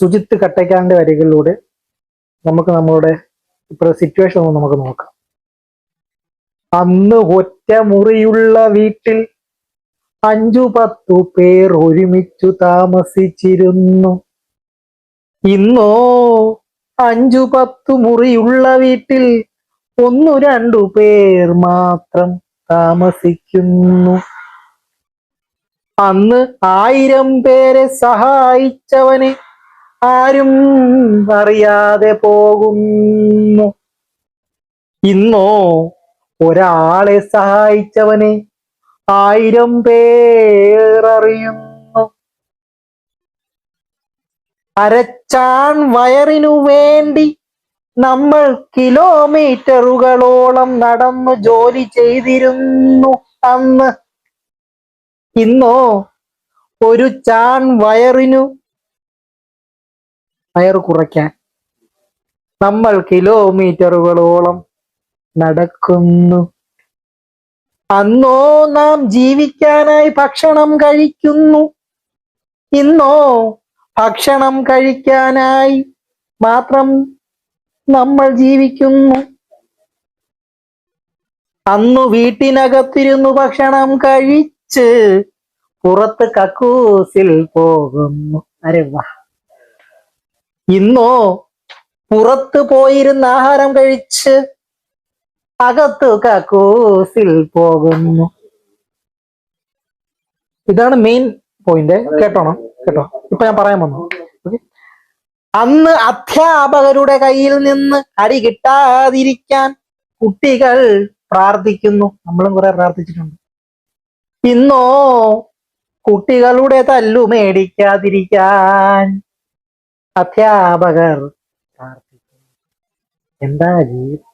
സുജിത്ത് കട്ടയ്ക്കാരന്റെ വരികളിലൂടെ നമുക്ക് നമ്മളുടെ ഇപ്പോഴത്തെ സിറ്റുവേഷൻ ഒന്ന് നമുക്ക് നോക്കാം. അന്ന് ഒറ്റ മുറിയുള്ള വീട്ടിൽ അഞ്ചു പത്തു പേർ ഒരുമിച്ചു താമസിച്ചിരുന്നു. ഇന്നോ അഞ്ചു പത്തു മുറിയുള്ള വീട്ടിൽ ഒന്നു രണ്ടു പേർ മാത്രം താമസിക്കുന്നു. അന്ന് ആയിരം പേരെ സഹായിച്ചവനെ ആരും അറിയാതെ പോകുന്നു. ഇന്നോ ഒരാളെ സഹായിച്ചവനെ ആയിരം പേർ അറിയുന്നു അരച്ചാൺ വയറിനു വേണ്ടി നമ്മൾ കിലോമീറ്ററുകളോളം നടന്നു ജോലി ചെയ്തിരുന്നു അന്ന്. ഇന്നോ ഒരു ചാൺ വയറിനു വയറ് കുറയ്ക്കാൻ. നമ്മൾ കിലോമീറ്ററുകളോളം നടക്കുന്നു. അന്നോ നാം ജീവിക്കാനായി ഭക്ഷണം കഴിക്കുന്നു. ഇന്നോ ഭക്ഷണം കഴിക്കാനായി മാത്രം നമ്മൾ ജീവിക്കുന്നു. അന്നു വീട്ടിനകത്തിരുന്നു ഭക്ഷണം കഴിച്ച് പുറത്ത് കക്കൂസിൽ പോകുന്നു. അരെ വാ. ഇന്നോ പുറത്ത് പോയിരുന്ന ആഹാരം കഴിച്ച് അകത്ത് കക്കൂസിൽ പോകുന്നു. ഇതാണ് മെയിൻ പോയിന്റ് കേട്ടോണം? കേട്ടോ. ഇപ്പൊ ഞാൻ പറയാൻ വന്നു. അന്ന് അധ്യാപകരുടെ കയ്യിൽ നിന്ന് അടി കിട്ടാതിരിക്കാൻ കുട്ടികൾ പ്രാർത്ഥിക്കുന്നു. നമ്മളും കുറെ പ്രാർത്ഥിച്ചിട്ടുണ്ട്. ഇന്നോ കുട്ടികളുടെ തല്ലു മേടിക്കാതിരിക്കാൻ അധ്യാപകർ. എന്താ ജീവിതം